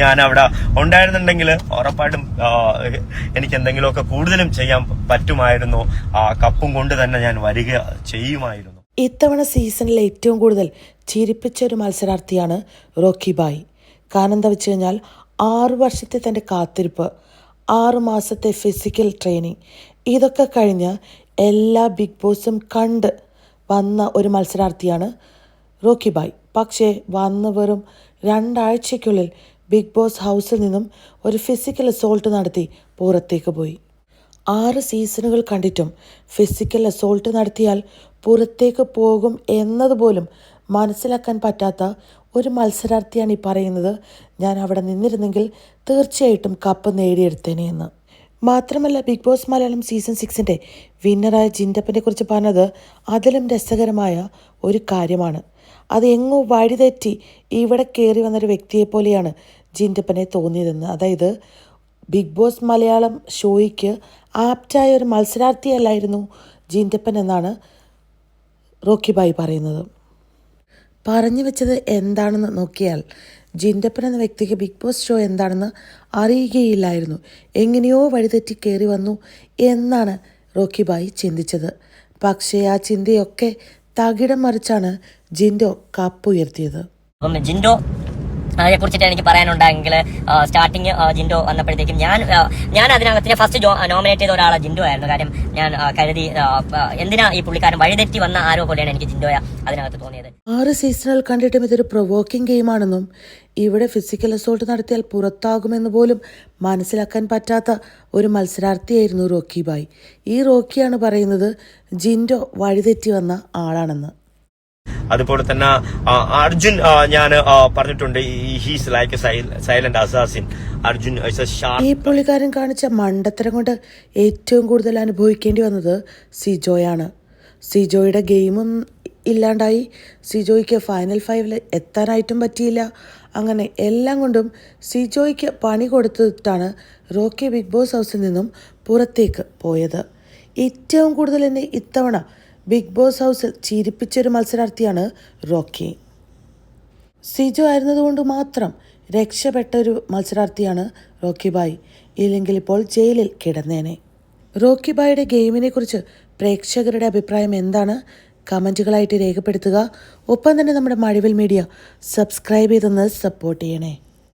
ഞാൻ അവിടെ ഉണ്ടായിരുന്നുണ്ടെങ്കിൽ ഉറപ്പായിട്ടും എനിക്ക് എന്തെങ്കിലുമൊക്കെ കൂടുതലും ചെയ്യാൻ പറ്റുമായിരുന്നു. ആ കപ്പും കൊണ്ട് തന്നെ ഞാൻ വരിക ചെയ്യുമായിരുന്നു. ഇത്തവണ സീസണിലെ ഏറ്റവും കൂടുതൽ ചിരിപ്പിച്ച ഒരു മത്സരാർത്ഥിയാണ് റോക്കി ബായ്. കാരണം എന്താ വെച്ച് കഴിഞ്ഞാൽ ആറു വർഷത്തെ തന്റെ കാത്തിരിപ്പ് ആറു മാസത്തെ ഫിസിക്കൽ ട്രെയിനിങ് ഇതൊക്കെ കഴിഞ്ഞ് എല്ലാ ബിഗ് ബോസും കണ്ട് വന്ന ഒരു മത്സരാർത്ഥിയാണ് റോക്കി ബായ്. പക്ഷേ വന്ന് വെറും രണ്ടാഴ്ചയ്ക്കുള്ളിൽ ബിഗ് ബോസ് ഹൗസിൽ നിന്നും ഒരു ഫിസിക്കൽ അസോൾട്ട് നടത്തി പുറത്തേക്ക് പോയി. ആറ് സീസണുകൾ കണ്ടിട്ടും ഫിസിക്കൽ അസോൾട്ട് നടത്തിയാൽ പുറത്തേക്ക് പോകും എന്നതുപോലും മനസ്സിലാക്കാൻ പറ്റാത്ത ഒരു മത്സരാർത്ഥിയാണ് ഈ പറയുന്നത്. ഞാൻ അവിടെ നിന്നിരുന്നെങ്കിൽ തീർച്ചയായിട്ടും കപ്പ് നേടിയെടുത്തേനെ എന്ന്. മാത്രമല്ല ബിഗ് ബോസ് മലയാളം സീസൺ സിക്സിന്റെ വിന്നറായ ജിൻഡപ്പനെ കുറിച്ച് പറഞ്ഞത് അതിലും രസകരമായ ഒരു കാര്യമാണ്. അത് എങ്ങോ വഴിതെറ്റി ഇവിടെ കയറി വന്നൊരു വ്യക്തിയെ പോലെയാണ് ജിൻഡപ്പനെ തോന്നിയതെന്ന്. അതായത് ബിഗ് ബോസ് മലയാളം ഷോയ്ക്ക് ആപ്റ്റായ ഒരു മത്സരാർത്ഥിയല്ലായിരുന്നു ജിന്റപ്പൻ എന്നാണ് റോക്കിബായി പറയുന്നത്. പറഞ്ഞു വെച്ചത് എന്താണെന്ന് നോക്കിയാൽ ജിന്റപ്പൻ എന്ന വ്യക്തിക്ക് ബിഗ് ബോസ് ഷോ എന്താണെന്ന് അറിയുകയില്ലായിരുന്നു. എങ്ങനെയോ വഴിതെറ്റി കയറി വന്നു എന്നാണ് റോക്കിബായി ചിന്തിച്ചത്. പക്ഷേ ആ ചിന്തയൊക്കെ തകിടം മറിച്ചാണ് ജിൻഡോ കപ്പ് ഉയർത്തിയത്. അപ്പം ജിൻഡോ അതിനെ കുറിച്ചിട്ട് എനിക്ക് പറയാനുണ്ടെങ്കിൽ സ്റ്റാർട്ടിങ് ജിൻഡോ വന്നപ്പോഴത്തേക്കും ഞാൻ ഞാൻ അതിനകത്ത് ഫസ്റ്റ് നോമിനേറ്റ് ചെയ്ത ഒരാളെ ജിൻഡോ ആയിരുന്നു. കാര്യം ഞാൻ കരുതി എന്തിനാ ഈ പുള്ളിക്കാരൻ വഴിതെറ്റി വന്ന ആരോ പോലെയാണ് എനിക്ക് ജിൻഡോയ അതിനകത്ത് തോന്നിയത്. ആറ് സീസണുകൾ കണ്ടിട്ടും ഇതൊരു പ്രൊവോക്കിംഗ് ഗെയിമാണെന്നും ഇവിടെ ഫിസിക്കൽ അസോൾട്ട് നടത്തിയാൽ പുറത്താകുമെന്ന് പോലും മനസ്സിലാക്കാൻ പറ്റാത്ത ഒരു മത്സരാർത്ഥിയായിരുന്നു റോക്കി ബായ്. ഈ റോക്കിയാണ് പറയുന്നത് ജിൻഡോ വഴിതെറ്റി വന്ന ആളാണെന്ന്. അതുപോലെ തന്നെ അർജുൻ ഞാൻ പറഞ്ഞിട്ടുണ്ട് he's like silent assassin Arjun ഈ പുള്ളിക്കാരൻ കാണിച്ച മണ്ടത്തരം കൊണ്ട് ഏറ്റവും കൂടുതൽ അനുഭവിക്കേണ്ടി വന്നത് സിജോയാണ്. സിജോയുടെ ഗെയിമും ഇല്ലാണ്ടായി. സിജോയ്ക്ക് ഫൈനൽ ഫൈവിൽ എത്താനായിട്ടും പറ്റിയില്ല. അങ്ങനെ എല്ലാം കൊണ്ടും സിജോയ്ക്ക് പണി കൊടുത്തിട്ടാണ് റോക്കി ബിഗ് ബോസ് ഹൗസിൽ നിന്നും പുറത്തേക്ക് പോയത്. ഏറ്റവും കൂടുതൽ എന്നെ ഇത്തവണ ബിഗ് ബോസ് ഹൗസിൽ ചിരിപ്പിച്ചൊരു മത്സരാർത്ഥിയാണ് റോക്കി. സിജു ആയിരുന്നതുകൊണ്ട് മാത്രം രക്ഷപ്പെട്ട ഒരു മത്സരാർത്ഥിയാണ് റോക്കി ബായ് ഇല്ലെങ്കിൽ ഇപ്പോൾ ജയിലിൽ കിടന്നേനെ. റോക്കി ഗെയിമിനെ കുറിച്ച് പ്രേക്ഷകരുടെ അഭിപ്രായം എന്താണ്? കമന്റുകളായിട്ട് രേഖപ്പെടുത്തുക. ഒപ്പം തന്നെ നമ്മുടെ മഴവിൽ മീഡിയ സബ്സ്ക്രൈബ് ചെയ്തൊന്ന് സപ്പോർട്ട് ചെയ്യണേ.